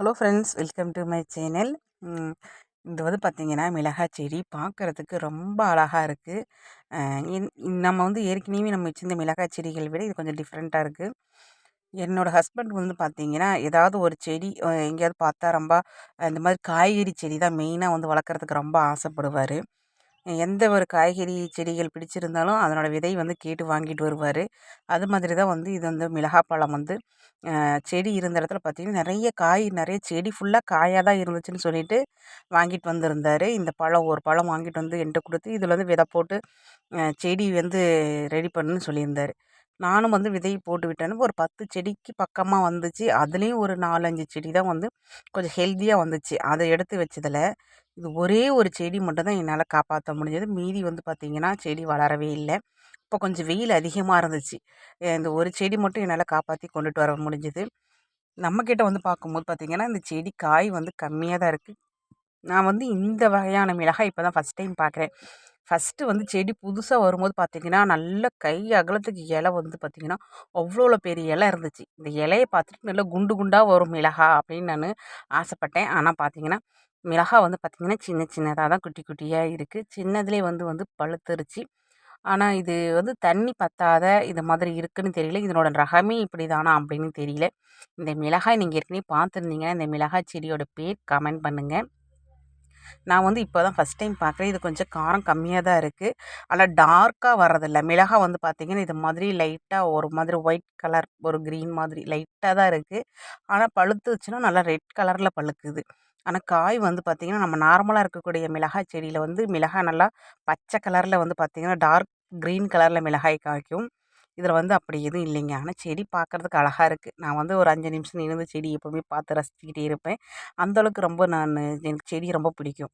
Hello friends welcome to my channel. இது வந்து பார்த்திங்கன்னா மிளகாய் செடி பார்க்குறதுக்கு ரொம்ப அழகாக இருக்குது நம்ம வந்து ஏற்கனவே நம்ம வச்சுருந்த மிளகாய் செடிகள் விட இது கொஞ்சம் டிஃப்ரெண்ட்டாக இருக்குது என்னோடய ஹஸ்பண்ட் வந்து பார்த்திங்கன்னா ஏதாவது ஒரு செடி எங்கேயாவது பார்த்தா ரொம்ப இந்த மாதிரி காய்கறி செடி தான் மெயினாக வந்து வளர்க்குறதுக்கு ரொம்ப ஆசைப்படுவார். எந்த ஒரு காய்கறி செடிகள் பிடிச்சிருந்தாலும் அதனோடய விதை வந்து கேட்டு வாங்கிட்டு வருவார். அது மாதிரி தான் வந்து இது வந்து மிளகாய் பழம் வந்து செடி இருந்த இடத்துல பார்த்திங்கன்னா நிறைய காய் நிறைய செடி ஃபுல்லாக காயாக தான் இருந்துச்சுன்னு சொல்லிட்டு வாங்கிட்டு வந்திருந்தார். இந்த பழம் ஒரு பழம் வாங்கிட்டு வந்து என்கிட்ட கொடுத்து இதில் வந்து விதை போட்டு செடி வந்து ரெடி பண்ணுன்னு சொல்லியிருந்தார். நானும் வந்து விதை போட்டு விட்டேன்னு ஒரு பத்து செடிக்கு பக்கமாக வந்துச்சு. அதுலேயும் ஒரு நாலஞ்சு செடி தான் வந்து கொஞ்சம் ஹெல்த்தியாக வந்துச்சு. அதை எடுத்து வச்சதில் இது ஒரே ஒரு செடி மட்டும் தான் என்னால் காப்பாற்ற முடிஞ்சது. மீதி வந்து பார்த்திங்கன்னா செடி வளரவே இல்லை. இப்போ கொஞ்சம் வெயில் அதிகமாக இருந்துச்சு. இந்த ஒரு செடி மட்டும் என்னால் காப்பாற்றி கொண்டுட்டு வர முடிஞ்சுது. நம்மக்கிட்ட வந்து பார்க்கும்போது பார்த்திங்கன்னா இந்த செடி காய் வந்து கம்மியாக தான் இருக்குது நான் வந்து இந்த வகையான மிளகாய் இப்போ தான் ஃபஸ்ட் டைம் பார்க்குறேன் ஃபஸ்ட்டு வந்து செடி புதுசாக வரும்போது பார்த்திங்கன்னா நல்ல கை அகலத்துக்கு இலை வந்து பார்த்திங்கன்னா அவ்வளோ பெரிய இலை இருந்துச்சு. இந்த இலையை பார்த்துட்டு நல்லா குண்டு குண்டாக வரும் மிளகா அப்படின்னு நான் ஆசைப்பட்டேன். ஆனால் பார்த்திங்கன்னா மிளகாய் வந்து பார்த்திங்கன்னா சின்ன சின்னதாக தான் குட்டி குட்டியாக இருக்குது சின்னதுலேயே வந்து வந்து பழுத்துருச்சு. ஆனால் இது வந்து தண்ணி பத்தாத இது மாதிரி இருக்குதுன்னு தெரியல. இதனோட ரகமே இப்படி தானா அப்படின்னு தெரியல. இந்த மிளகாய் நீங்கள் ஏற்கனவே பார்த்துருந்தீங்கன்னா இந்த மிளகாய் செடியோட பேர் கமெண்ட் பண்ணுங்கள் நான் வந்து இப்போ தான் ஃபஸ்ட் டைம் பார்க்குறேன் இது கொஞ்சம் காரம் கம்மியாக தான் இருக்குது ஆனால் டார்க்காக வர்றதில்ல. மிளகாய் வந்து பார்த்திங்கன்னா இது மாதிரி லைட்டாக ஒரு மாதிரி ஒயிட் கலர் ஒரு க்ரீன் மாதிரி லைட்டாக தான் இருக்குது ஆனால் பழுத்துச்சுன்னா நல்லா ரெட் கலரில் பழுக்குது. ஆனால் காய் வந்து பார்த்திங்கன்னா நம்ம நார்மலாக இருக்கக்கூடிய மிளகாய் செடியில் வந்து மிளகாய் நல்லா பச்சை கலரில் வந்து பார்த்திங்கன்னா டார்க் க்ரீன் கலரில் மிளகாய் காய்க்கும். இதில் வந்து அப்படி எதுவும் இல்லைங்க. ஆனால் செடி பார்க்குறதுக்கு அழகாக இருக்குது நான் வந்து ஒரு அஞ்சு நிமிஷம் நின்று செடி எப்போவுமே பார்த்து ரசிச்சுக்கிட்டே இருப்பேன். அந்தளவுக்கு ரொம்ப நான் எனக்கு செடி ரொம்ப பிடிக்கும்.